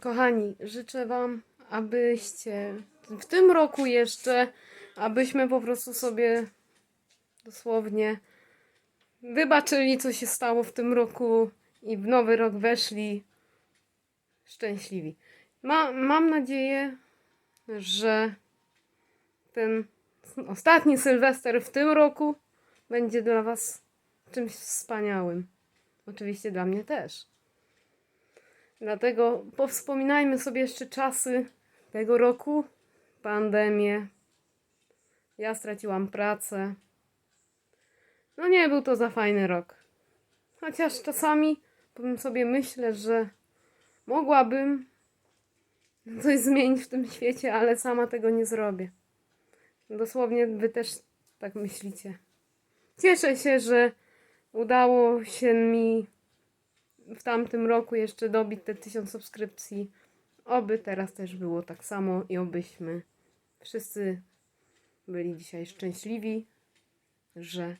Kochani, życzę Wam, abyście w tym roku jeszcze, abyśmy po prostu sobie dosłownie wybaczyli, co się stało w tym roku i w nowy rok weszli szczęśliwi. Ma, mam nadzieję, że ten ostatni Sylwester w tym roku będzie dla Was czymś wspaniałym. Oczywiście dla mnie też. Dlatego powspominajmy sobie jeszcze czasy tego roku, pandemię. Ja straciłam pracę. No nie był to za fajny rok. Chociaż czasami powiem sobie myślę, że mogłabym coś zmienić w tym świecie, ale sama tego nie zrobię. Dosłownie wy też tak myślicie. Cieszę się, że udało się mi w tamtym roku jeszcze dobić te tysiąc subskrypcji. Oby teraz też było tak samo i obyśmy wszyscy byli dzisiaj szczęśliwi, że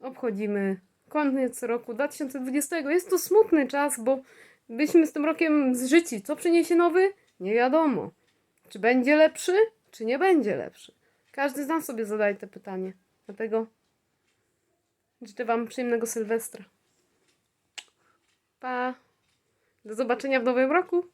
obchodzimy koniec roku 2020. Jest to smutny czas, bo byliśmy z tym rokiem zżyci. Co przyniesie nowy? Nie wiadomo. Czy będzie lepszy, czy nie będzie lepszy? Każdy z nas sobie zadaje te pytanie. Dlatego życzę Wam przyjemnego Sylwestra. Pa! Do zobaczenia w nowym roku!